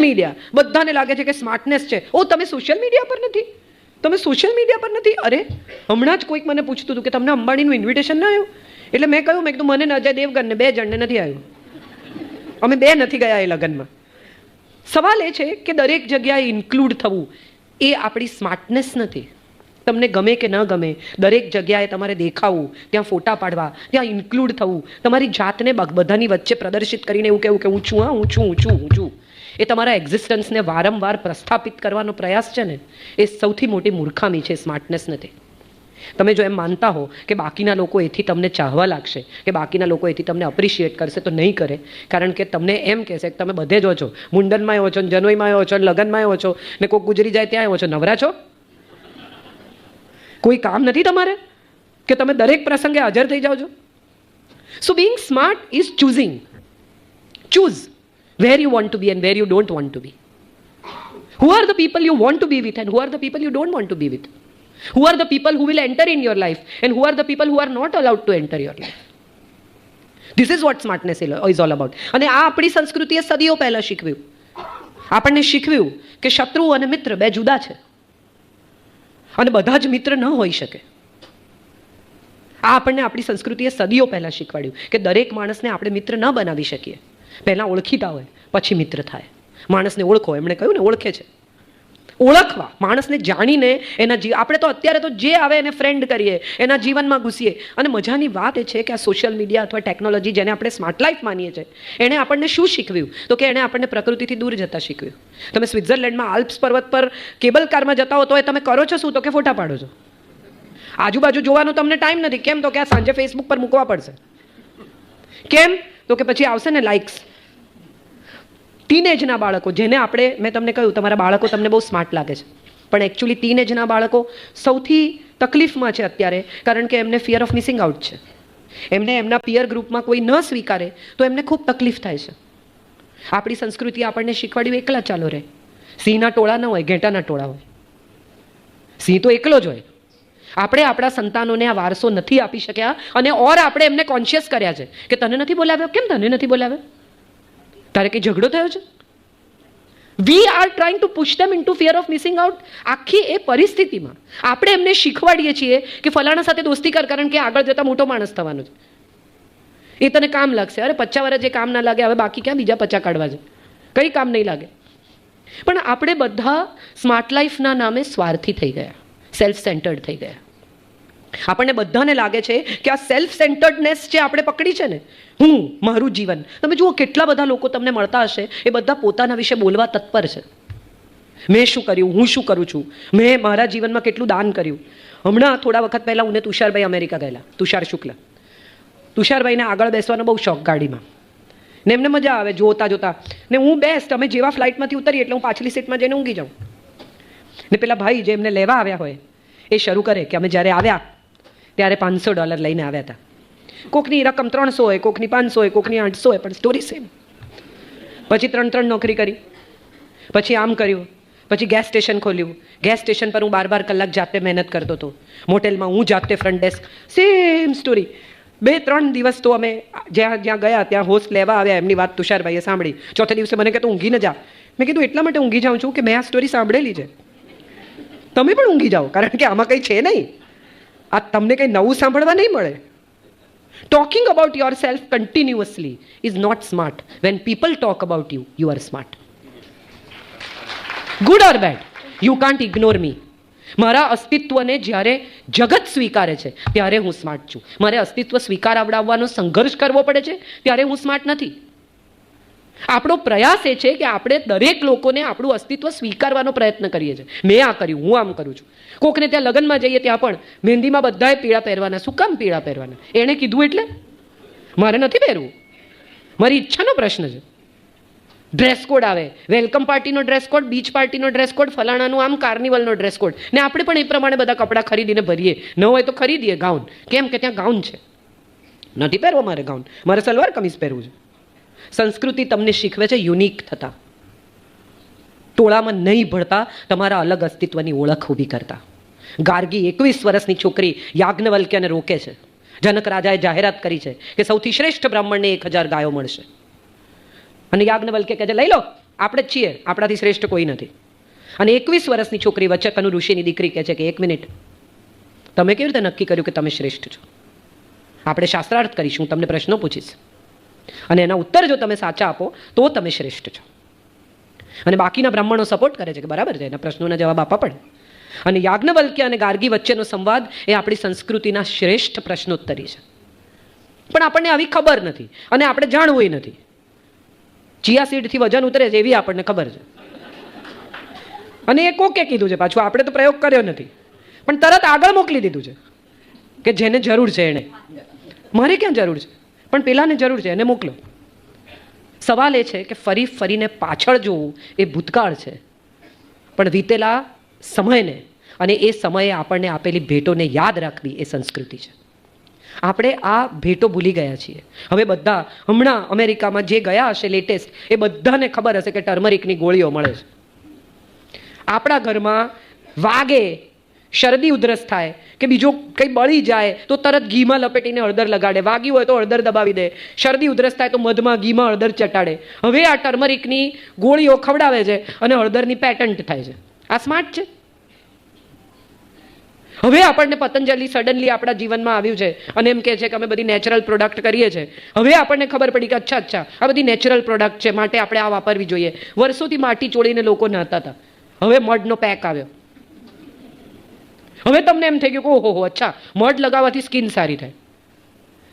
Media બધાને લાગે છે કે સ્માર્ટનેસ છે. ઓ, તમે સોશિયલ મીડિયા પર નથી? તમે સોશિયલ મીડિયા પર નથી? અરે, હમણાં જ કોઈક મને પૂછતું હતું કે તમને અંબાણીનું ઇન્વિટેશન ના આવ્યું? એટલે મેં કહ્યું, મેં કીધું, મને ને અજય દેવગનને, બે જણને નથી આવ્યું. અમે બે નથી ગયા એ લગ્નમાં. સવાલ એ છે કે દરેક જગ્યાએ ઇન્ક્લુડ થવું એ આપણી સ્માર્ટનેસ નથી. તમને ગમે કે ન ગમે, દરેક જગ્યાએ તમારે દેખાવું, ત્યાં ફોટા પાડવા, ત્યાં ઇન્ક્લુડ થવું, તમારી જાતને બધાની વચ્ચે પ્રદર્શિત કરીને એવું કહેવું કે હું છું, હા, હું છું હું છું હું છું. એ તમારા એક્ઝિસ્ટન્સને વારંવાર પ્રસ્થાપિત કરવાનો પ્રયાસ છે ને, એ સૌથી મોટી મૂર્ખામી છે સ્માર્ટનેસ નથી. તમે જો એમ માનતા હો કે બાકીના લોકો એથી તમને ચાહવા લાગશે, કે બાકીના લોકો એથી તમને અપ્રિશિએટ કરશે, તો નહીં કરે. કારણ કે તમને એમ કહેશે કે તમે બધે જ હો છો. મુંડનમાં હો છો જનોઈમાં હો છો લગ્નમાં હો છો ને કોઈ ગુજરી જાય ત્યાં હો છો. નવરા છો? કોઈ કામ નથી તમારે? કે તમે દરેક પ્રસંગે હાજર થઈ જાઓ છો? So being smart is choosing choose where you want to be and where you don't want to be. who are the people you want to be with and who are the people you don't want to be with who are the people who will enter in your life and who are the people who are not allowed to enter your life this is what smartness is all about અને આ આપણી સંસ્કૃતિએ સદીઓ પહેલા શીખવ્યું આપણને શીખવ્યું કે શત્રુ અને મિત્ર બે જુદા છે અને બધા જ મિત્ર ન હોઈ શકે આ આપણને આપણી સંસ્કૃતિએ સદીઓ પહેલાં શીખવાડ્યું કે દરેક માણસને આપણે મિત્ર ન બનાવી શકીએ પહેલાં ઓળખીતા હોય, પછી મિત્ર થાય. માણસને ઓળખો, એમણે કહ્યું ને, ઓળખે છે. ઓળખવા, માણસને જાણીને એના જીવ આપણે તો અત્યારે તો જે આવે એને ફ્રેન્ડ કરીએ, એના જીવનમાં ઘૂસીએ. અને મજાની વાત એ છે કે આ સોશિયલ મીડિયા અથવા ટેકનોલોજી જેને આપણે સ્માર્ટ લાઈફ માનીએ છીએ, એણે આપણને શું શીખવ્યું? તો કે એણે આપણને પ્રકૃતિથી દૂર જતા શીખવ્યું. તમે સ્વિટ્ઝરલેન્ડમાં આલ્પ્સ પર્વત પર કેબલ કારમાં જતા હો તો એ તમે કરો છો શું? તો કે ફોટા પાડો છો. આજુબાજુ જોવાનો તમને ટાઈમ નથી. કેમ? તો કે આ સાંજે ફેસબુક પર મૂકવા પડશે. કેમ? તો કે પછી આવશે ને લાઇક્સ ટીનેજના બાળકો, જેને આપણે, મેં તમને કહ્યું, તમારા બાળકો તમને બહુ સ્માર્ટ લાગે છે. પણ એકચ્યુઅલી ટીનેજના બાળકો સૌથી તકલીફમાં છે અત્યારે, કારણ કે એમને ફિયર ઓફ મિસિંગ આઉટ છે. એમને એમના પિયર ગ્રુપમાં કોઈ ન સ્વીકારે, તો એમને ખૂબ તકલીફ થાય છે. આપણી સંસ્કૃતિ આપણને શીખવાડ્યું, એકલા ચાલો રહે સિંહના ટોળા ન હોય, ઘેટાના ટોળા હોય. સિંહ તો એકલો જ હોય. આપણે આપણા સંતાનોને આ વારસો નથી આપી શક્યા અને ઓર આપણે એમને કોન્શિયસ કર્યા છે કે તને નથી બોલાવ્યો? કેમ તને નથી બોલાવ્યો? તારે કંઈ ઝઘડો થયો છે? We are trying to push them into fear of missing out આખી એ પરિસ્થિતિમાં આપણે એમને શીખવાડીએ છીએ કે ફલાણા સાથે દોસ્તી કર, કારણ કે આગળ જતાં મોટો માણસ થવાનો છે. એ તને કામ લાગશે. અરે પચ્ચા વર્ષ જે કામ ના લાગે, હવે બાકી ક્યાં બીજા પચ્ચા કાઢવા છે? કંઈ કામ નહીં લાગે. પણ આપણે બધા સ્માર્ટ લાઈફના નામે સ્વાર્થી થઈ ગયા. સેલ્ફ સેન્ટર્ડ થઈ ગયા. આપણને બધાને લાગે છે કે આ સેલ્ફ સેન્ટર્ડનેસ જે આપણે પકડી છે ને, હું, મારું જીવન, તમે જુઓ કેટલા બધા લોકો તમને મળતા હશે, એ બધા પોતાના વિશે બોલવા તત્પર છે. મેં શું કર્યું, હું શું કરું છું? મેં મારા જીવનમાં કેટલું દાન કર્યું? હમણાં થોડા વખત પહેલાં હું ને તુષારભાઈ અમેરિકા ગયેલા, તુષાર શુક્લ. તુષારભાઈને આગળ બેસવાનો બહુ શોખ ગાડીમાં. ને એમને મજા આવે, જોતા જોતા. ને હું બેસ્ટ અમે જેવા ફ્લાઇટમાંથી ઉતરીએ એટલે હું પાછલી સીટમાં જઈને ઊંઘી જાઉં. ને પેલા ભાઈ જે એમને લેવા આવ્યા હોય, એ શરૂ કરે કે અમે જ્યારે આવ્યા, ત્યારે પાંચસો ડોલર લઈને આવ્યા હતા. કોકની રકમ ત્રણસો હોય, કોકની પાંચસો હોય, કોકની આઠસો હોય, પણ સ્ટોરી સેમ પછી ત્રણ ત્રણ નોકરી કરી, પછી આમ કર્યું, પછી ગેસ સ્ટેશન ખોલ્યું. ગેસ સ્ટેશન પર હું બાર બાર કલાક જાતે મહેનત કરતો હતો. મોટેલમાં હું જાતે ફ્રન્ટ ડેસ્ક સેમ સ્ટોરી બે ત્રણ દિવસ તો અમે જ્યાં જ્યાં ગયા, ત્યાં હોસ્ટ લેવા આવ્યા. એમની વાત તુષારભાઈએ સાંભળી. ચોથા દિવસે મને કહેતો, ઊંઘી ન જા. મેં કીધું, એટલા માટે ઊંઘી જાઉં છું કે મેં આ સ્ટોરી સાંભળેલી છે. તમે પણ ઊંઘી જાઓ, કારણ કે આમાં કંઈ છે નહીં. આ તમને કંઈ નવું સાંભળવા નહીં મળે. Talking about yourself continuously is not smart when people talk about you you are smart good or bad you can't ignore me મારા અસ્તિત્વને જ્યારે જગત સ્વીકારે છે, ત્યારે હું સ્માર્ટ છું. મારે અસ્તિત્વ સ્વીકાર આવડાવવાનો સંઘર્ષ કરવો પડે છે, ત્યારે હું સ્માર્ટ નથી. આપણો પ્રયાસ એ છે કે આપણે દરેક લોકોને આપણું અસ્તિત્વ સ્વીકારવાનો પ્રયત્ન કરીએ છીએ. મેં આ કર્યું, હું આમ કરું છું. કોકને ત્યાં લગ્નમાં જઈએ ત્યાં પણ મહેંદીમાં બધાએ પીળા પહેરવાના. શું કામ પીળા પહેરવાના? એણે કીધું એટલે? મારે નથી પહેરવું. મારી ઈચ્છાનો પ્રશ્ન છે. ડ્રેસ કોડ આવે. વેલકમ પાર્ટીનો ડ્રેસ કોડ બીચ પાર્ટીનો ડ્રેસ કોડ ફલાણાનું આમ કાર્નિવલનો ડ્રેસ કોડ ને આપણે પણ એ પ્રમાણે બધા કપડાં ખરીદીને ભરીએ. ન હોય તો ખરીદીએ ગાઉન કેમ કે ત્યાં ગાઉન છે. નથી પહેરવો મારે ગાઉન મારે સલવાર કમીઝ પહેરવું છે. સંસ્કૃતિ તમને શીખવે છે, યુનિક થતા. ટોળામાં નહીં ભળતા, તમારા અલગ અસ્તિત્વની ઓળખ ઊભી કરતા. ગાર્ગી એકવીસ વર્ષની છોકરી યાજ્ઞવલ્ક્યને રોકે છે. જનક રાજાએ જાહેરાત કરી છે કે સૌથી શ્રેષ્ઠ બ્રાહ્મણને એક હજાર ગાયો મળશે. અને યાજ્ઞવલ્કે કહે છે, લઈ લો, આપણે જ છીએ, આપણાથી શ્રેષ્ઠ કોઈ નથી. અને એકવીસ વર્ષની છોકરી વચ્ચે કનુ ઋષિની દીકરી કહે છે કે, એક મિનિટ, તમે કેવી રીતે નક્કી કર્યું કે તમે શ્રેષ્ઠ છો? આપણે શાસ્ત્રાર્થ કરીશું તમને પ્રશ્નો પૂછીશ. અને એના ઉત્તર જો તમે સાચા આપો, તો તમે શ્રેષ્ઠ છો. અને બાકીના બ્રાહ્મણો સપોર્ટ કરે છે કે બરાબર છે, એના પ્રશ્નોના જવાબ આપવા પડે. અને યાજ્ઞવલ્ક્ય અને ગાર્ગી વચ્ચેનો સંવાદ એ આપણી સંસ્કૃતિના શ્રેષ્ઠ પ્રશ્નોત્તરી છે. પણ આપણને આવી ખબર નથી અને આપણે જાણવું નથી. ચિયા સીડથી વજન ઉતરે છે એવી આપણને ખબર છે. અને એ કોકે કીધું છે, પાછું આપણે તો પ્રયોગ કર્યો નથી. પણ તરત આગળ મોકલી દીધું છે કે જેને જરૂર છે એણે. મારે ક્યાં જરૂર છે? પણ પેલાને જરૂર છે, એને મોકલો. સવાલ એ છે કે ફરી ફરીને પાછળ જોવું એ ભૂતકાળ છે. પણ વીતેલા સમયને અને એ સમયે આપણને આપેલી ભેટોને યાદ રાખવી એ સંસ્કૃતિ છે. આપણે આ ભેટો ભૂલી ગયા છીએ. હવે બધા હમણાં અમેરિકામાં જે ગયા હશે લેટેસ્ટ એ બધાને ખબર હશે કે ટર્મરિકની ગોળીઓ મળે છે. આપણા ઘરમાં વાગે શરદી ઉધરસ થાય કે બીજો કંઈ બળી જાય તો તરત ઘીમાં લપેટીને હળદર લગાડે. વાગ્યું હોય તો હળદર દબાવી દે. શરદી ઉધરસ થાય તો મધમાં ઘીમાં હળદર ચટાડે. હવે આ ટર્મરિકની ગોળીઓ ખવડાવે છે અને હળદરની પેટન્ટ થાય છે. આ સ્માર્ટ છે? હવે આપણને પતંજલિ સડનલી આપણા જીવનમાં આવ્યું છે અને એમ કહે છે કે અમે બધી નેચરલ પ્રોડક્ટ કરીએ છીએ. હવે આપણને ખબર પડી કે અચ્છા અચ્છા, આ બધી નેચરલ પ્રોડક્ટ છે, માટે આપણે આ વાપરવી જોઈએ. વર્ષોથી માટી ચોળીને લોકો નહોતા હતા. હવે મડનો પેક આવ્યો. હવે તમને એમ થઈ ગયું કે ઓહો અચ્છા મડ લગાવવાથી સ્કિન સારી થાય.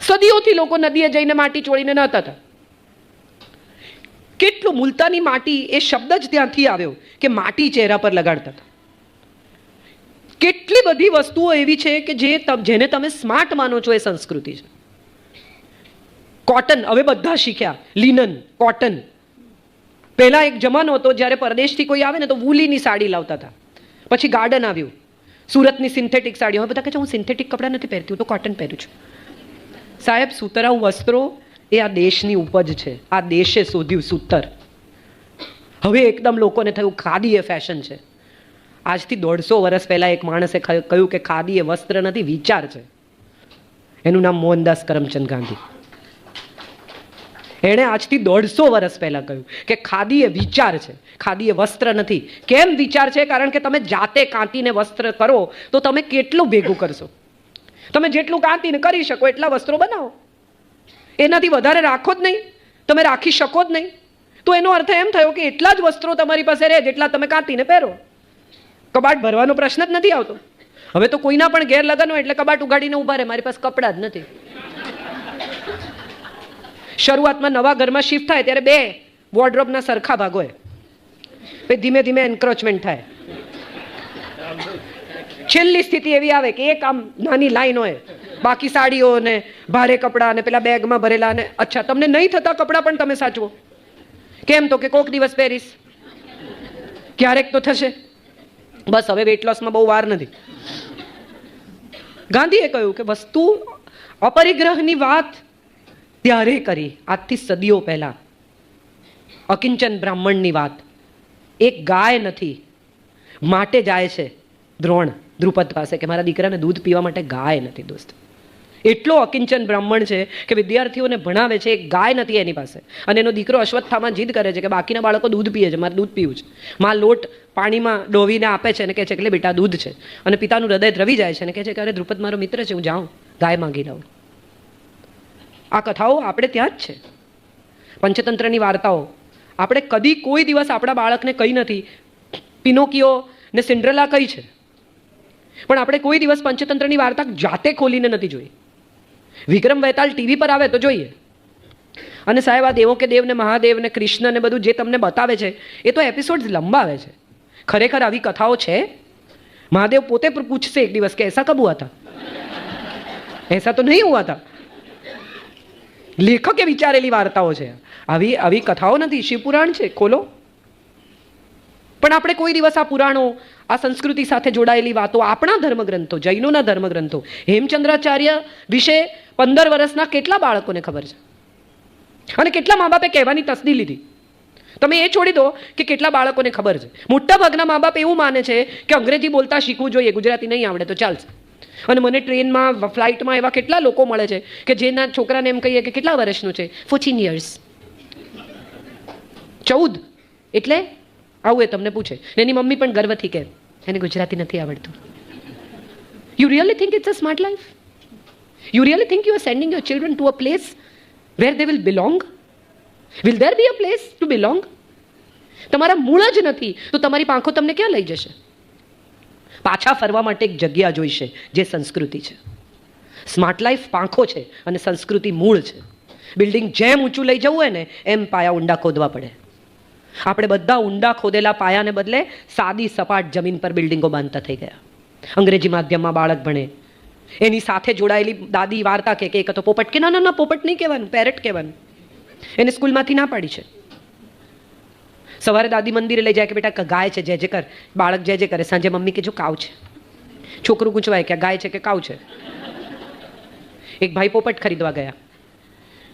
સદીઓથી લોકો નદીએ જઈને માટી ચોળીને નહોતા હતા કેટલું મુલતાની માટી એ શબ્દ જ ત્યાંથી આવ્યો કે માટી ચહેરા પર લગાડતા હતા. કેટલી બધી વસ્તુઓ એવી છે કે જે જેને તમે સ્માર્ટ માનો છો એ સંસ્કૃતિ છે. કોટન, હવે બધા શીખ્યા. Linen, cotton. પહેલાં એક જમાનો હતો જ્યારે પરદેશથી કોઈ આવે ને તો વૂલીની સાડી લાવતા હતા. પછી ગાર્ડન આવ્યું. સુરતની સિન્થેટિક સાડીઓ. હવે બધા કહે છે, હું સિન્થેટિક કપડાં નથી પહેરતી, હું તો કોટન પહેરું છું. સાહેબ, સુતરાઉ વસ્ત્રો એ આ દેશની ઉપજ છે. આ દેશે શોધ્યું સૂતર. હવે એકદમ લોકોને થયું ખાદી એ ફેશન છે. આજથી દોઢસો વર્ષ પહેલાં એક માણસે કહ્યું કે ખાદી એ વસ્ત્ર નથી, વિચાર છે. એનું નામ મોહનદાસ કરમચંદ ગાંધી. એણે આજથી દોઢસો વર્ષ પહેલાં કહ્યું કે ખાદી એ વિચાર છે ખાદી એ વસ્ત્ર નથી. કેમ વિચાર છે? કારણ કે તમે જાતે કાંતીને વસ્ત્ર કરો તો તમે કેટલું ભેગું કરશો? તમે જેટલું કાંતીને કરી શકો એટલા વસ્ત્રો બનાવો. એનાથી વધારે રાખો જ નહીં. તમે રાખી શકો જ નહીં. તો એનો અર્થ એમ થયો કે એટલા જ વસ્ત્રો તમારી પાસે રહે જેટલા તમે કાંતીને પહેરો. કબાટ ભરવાનો પ્રશ્ન જ નથી આવતો. હવે તો કોઈના પણ ઘેર લગન હોય એટલે કબાટ ઉગાડીને ઊભા રહે. મારી પાસે કપડાં જ નથી. શરૂઆતમાં નવા ઘરમાં શિફ્ટ થાય ત્યારે બે વોર્ડરોબના સરખા ભાગ હોય ધીમે ધીમે એન્ક્રોચમેન્ટ થાય. છેલ્લી સ્થિતિ એવી આવે કે એક આમ નાની લાઈન હોય, બાકી સાડીઓ ને ભારે કપડાં ને પેલા બેગમાં ભરેલા ને, અચ્છા, તમને નહીં થતા કપડાં પણ તમે સાચવો. કેમ તો કે કોક દિવસ પહેરીશ. ક્યારેક તો થશે. બસ હવે વેટ લોસમાં બહુ વાર નથી. ગાંધીએ કહ્યું કે વસ્તુ અપરિગ્રહની વાત ત્યારે કરી, આજથી સદીઓ પહેલાં. અકિંચન બ્રાહ્મણની વાત. એક ગાય નથી, માટે જાય છે દ્રોણ, દ્રુપદ પાસે કે મારા દીકરાને દૂધ પીવા માટે ગાય નથી, દોસ્ત. એટલો અકિંચન બ્રાહ્મણ છે કે વિદ્યાર્થીઓને ભણાવે છે, એક ગાય નથી એની પાસે. અને એનો દીકરો અશ્વત્થામાં જીદ કરે છે કે બાકીના બાળકો દૂધ પીએ છે, મારે દૂધ પીવું છે. માં લોટ પાણીમાં ડોવીને આપે છે અને કહે છે કે બેટા દૂધ છે. અને પિતાનું હૃદય દ્રવી જાય છે અને કહે છે કે અરે દ્રુપદ મારો મિત્ર છે, હું જાઉં, ગાય માંગી લઉં આ કથાઓ આપણે ત્યાં જ છે. પંચતંત્રની વાર્તાઓ. આપણે કદી કોઈ દિવસ આપણા બાળકને કહી નથી પિનોકીઓ ને સિન્ડ્રેલા કઈ છે? પણ આપણે કોઈ દિવસ પંચતંત્રની વાર્તા જાતે ખોલીને નથી જોઈ. વિક્રમ વૈતાલ ટીવી પર આવે તો જોઈએ. અને સાહેબ, આ દેવો કે દેવને મહાદેવને કૃષ્ણને બધું જે તમને બતાવે છે, એ તો એપિસોડ્સ લંબાવે છે. ખરેખર આવી કથાઓ છે? મહાદેવ પોતે પૂછશે એક દિવસ કે, એસા કબ હુઆ હતા એસા તો નહીં હુઆ હતા લેખકે વિચારેલી વાર્તાઓ છે. આવી આવી કથાઓ નથી. શિવપુરાણ છે. ખોલો. પણ આપણે કોઈ દિવસ આ પુરાણો, આ સંસ્કૃતિ સાથે જોડાયેલી વાતો આપણા ધર્મગ્રંથો, જૈનોના ધર્મગ્રંથો, હેમચંદ્રાચાર્ય વિશે પંદર વર્ષના કેટલા બાળકોને ખબર છે? અને કેટલા મા બાપે કહેવાની તસદી લીધી? તમે એ છોડી દો કે કેટલા બાળકોને ખબર છે. મોટા ભાગના મા બાપ એવું માને છે કે અંગ્રેજી બોલતા શીખવું જોઈએ, ગુજરાતી નહીં આવડે તો ચાલશે. અને મને ટ્રેનમાં ફ્લાઇટમાં એવા કેટલા લોકો મળે છે કે જેના છોકરાને એમ કહીએ કે કેટલા વર્ષનું છે? ફોર્ટીન યર્સ ચૌદ. એટલે આવું એ તમને પૂછે. એની મમ્મી પણ ગર્વથી કહે, એને ગુજરાતી નથી આવડતું. You really think it's a smart life you really think you are sending your children to a place where they will belong will there be a place to belong તમારા મૂળ જ નથી, તો તમારી પાંખો તમને ક્યાં લઈ જશે? પાછા ફરવા માટે એક જગ્યા જોઈશે જે સંસ્કૃતિ છે. સ્માર્ટ લાઈફ પાંખો છે અને સંસ્કૃતિ મૂળ છે. બિલ્ડિંગ જેમ ઊંચું લઈ જવું હોય ને, એમ પાયા ઊંડા ખોદવા પડે. આપણે બધા ઊંડા ખોદેલા પાયાને બદલે સાદી સપાટ જમીન પર બિલ્ડિંગો બાંધતા થઈ ગયા. અંગ્રેજી માધ્યમમાં બાળક ભણે. એની સાથે જોડાયેલી દાદી વાર્તા કે એક તો પોપટ, કે ના ના, પોપટ નહીં કહેવાનું, પેરેટ કહેવાનું. એને સ્કૂલમાંથી ના પાડી છે. સવારે દાદી મંદિરે લઈ જાય કે બેટા ગાય છે જે જે કર બાળક જે જે કરે સાંજે મમ્મી કે, જો કાવ છે. છોકરું ગૂંચવાય કે, ગાય છે કે કાવ છે? એક ભાઈ પોપટ ખરીદવા ગયા.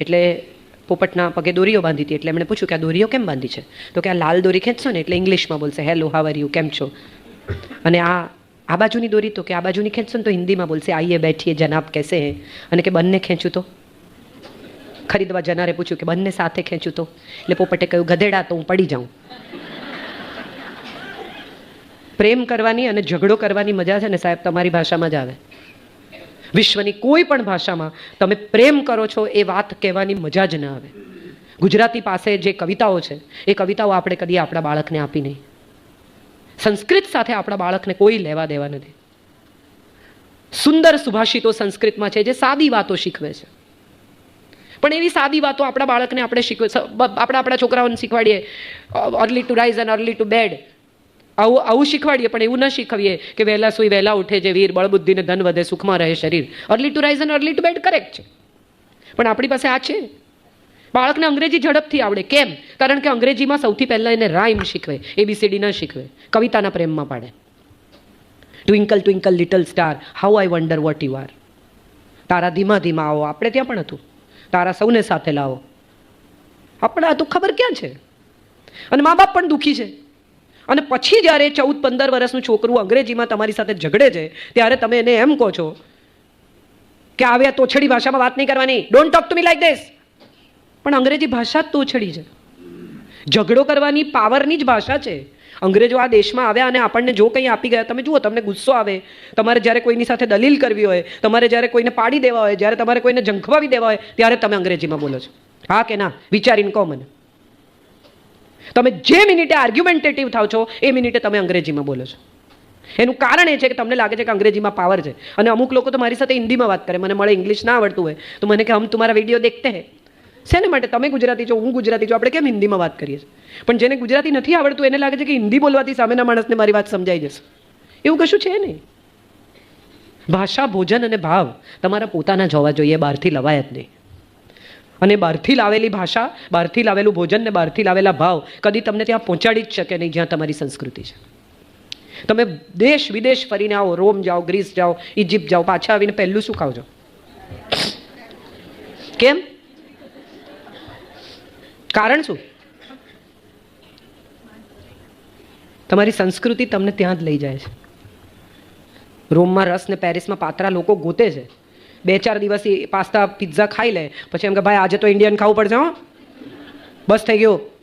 એટલે પોપટના પગે દોરીઓ બાંધી હતી. એટલે એમણે પૂછ્યું કે, આ દોરીઓ કેમ બાંધી છે? તો કે, આ લાલ દોરી ખેંચશો ને એટલે ઇંગ્લિશમાં બોલશે હેલો હાવ યુ કેમ છો? અને આ આ બાજુની દોરી તો કે, આ બાજુની ખેંચશો ને તો હિન્દીમાં બોલશે, આઈએ, બેઠીએ, જનાબ, કેસે હે? અને કે, બંને ખેંચું તો. ખરીદવા જનારે પૂછ્યું કે બંને સાથે ખેંચું તો? એટલે પોપટે કહ્યું, ગધેડા, તો હું પડી જાઉં. પ્રેમ કરવાની અને ઝઘડો કરવાની મજા છે ને સાહેબ, તમારી ભાષામાં જ આવે. વિશ્વની કોઈ પણ ભાષામાં તમે પ્રેમ કરો છો, એ વાત કહેવાની મજા જ ન આવે. ગુજરાતી પાસે જે કવિતાઓ છે, એ કવિતાઓ આપણે કદી આપણા બાળકને આપી નહીં. સંસ્કૃત સાથે આપણા બાળકને કોઈ લેવા દેવા નથી. સુંદર સુભાષિતો સંસ્કૃતમાં છે, જે સાદી વાતો શીખવે છે. પણ એવી સાદી વાતો આપણા બાળકને આપણે શીખવે આપણા આપણા છોકરાઓને શીખવાડીએ. અર્લી ટુ રાઇઝ અને અર્લી ટુ બેડ. આવું આવું શીખવાડીએ, પણ એવું ન શીખવીએ કે વહેલા સુઈ, વહેલા ઉઠે જે વીર બળબુદ્ધિને ધન વધે, સુખમાં રહે શરીર. અર્લી ટુ રાઇઝ અને અર્લી ટુ બેડ કરેક્ટ છે. પણ આપણી પાસે આ છે. બાળકને અંગ્રેજી ઝડપથી આવડે. કેમ? કારણ કે અંગ્રેજીમાં સૌથી પહેલાં એને રાઇમ શીખવે એબીસીડી ન શીખવે. કવિતાના પ્રેમમાં પાડે. Twinkle twinkle little star how I wonder what you are તારા ધીમા ધીમા આવો. આપણે ત્યાં પણ હતું. તારા સૌને સાથે લાવો. આપણે આ તો ખબર ક્યાં છે? અને મા બાપ પણ દુઃખી છે. અને પછી જ્યારે ચૌદ પંદર વર્ષનું છોકરું અંગ્રેજીમાં તમારી સાથે ઝઘડે છે, ત્યારે તમે એને એમ કહો છો કે આવ્યા તોછડી ભાષામાં વાત નહીં કરવાની. Don't talk to me like this પણ અંગ્રેજી ભાષા જ તોછડી છે. ઝઘડો કરવાની પાવરની જ ભાષા છે. અંગ્રેજો આ દેશમાં આવ્યા અને આપણને જો કંઈ આપી ગયા, તમે જુઓ, તમને ગુસ્સો આવે. તમારે જ્યારે કોઈની સાથે દલીલ કરવી હોય, તમારે જ્યારે કોઈને પાડી દેવા હોય, જ્યારે તમારે કોઈને ઝંખવાવી દેવા હોય, ત્યારે તમે અંગ્રેજીમાં બોલો છો. હા કે ના? વિચારીને કહો મને. તમે જે મિનિટે આર્ગ્યુમેન્ટેટિવ થાવ છો, એ મિનિટે તમે અંગ્રેજીમાં બોલો છો. એનું કારણ એ છે કે તમને લાગે છે કે અંગ્રેજીમાં પાવર છે. અને અમુક લોકો તો મારી સાથે હિન્દીમાં વાત કરે. મને મળે ઇંગ્લિશ ના આવડતું હોય, તો મને કે, હમ તમારા વીડિયો દેખતે હે. શેને માટે? તમે ગુજરાતી છો, હું ગુજરાતી છું. આપણે કેમ હિન્દીમાં વાત કરીએ છીએ? પણ જેને ગુજરાતી નથી આવડતું, એને લાગે છે કે હિન્દી બોલવાથી સામેના માણસને મારી વાત સમજાઈ જશે. એવું કશું છે નહીં. ભાષા, ભોજન અને ભાવ તમારા પોતાના જ હોવા જોઈએ, બહારથી લવાય જ નહીં. અને બહારથી લાવેલી ભાષા, બહારથી લાવેલું ભોજન ને બહારથી લાવેલા ભાવ કદી તમને ત્યાં પહોંચાડી જ શકે નહીં, જ્યાં તમારી સંસ્કૃતિ છે. તમે દેશ વિદેશ ફરીને આવો, રોમ જાઓ, ગ્રીસ જાઓ ઇજિપ્ત જાઓ, પાછા આવીને પહેલું શું ખાવજો કેમ? કારણ શું? તમારી સંસ્કૃતિ તમને ત્યાં જ લઈ જાય છે. રોમમાં રસ ને પેરિસમાં પાત્રા લોકો ગોતે છે. બે ચાર દિવસ પાસ્તા, પિઝા ખાઈ લે. પછી એમ કે, ભાઈ, આજે તો ઇન્ડિયન ખાવું પડશે હો. બસ થઈ ગયું.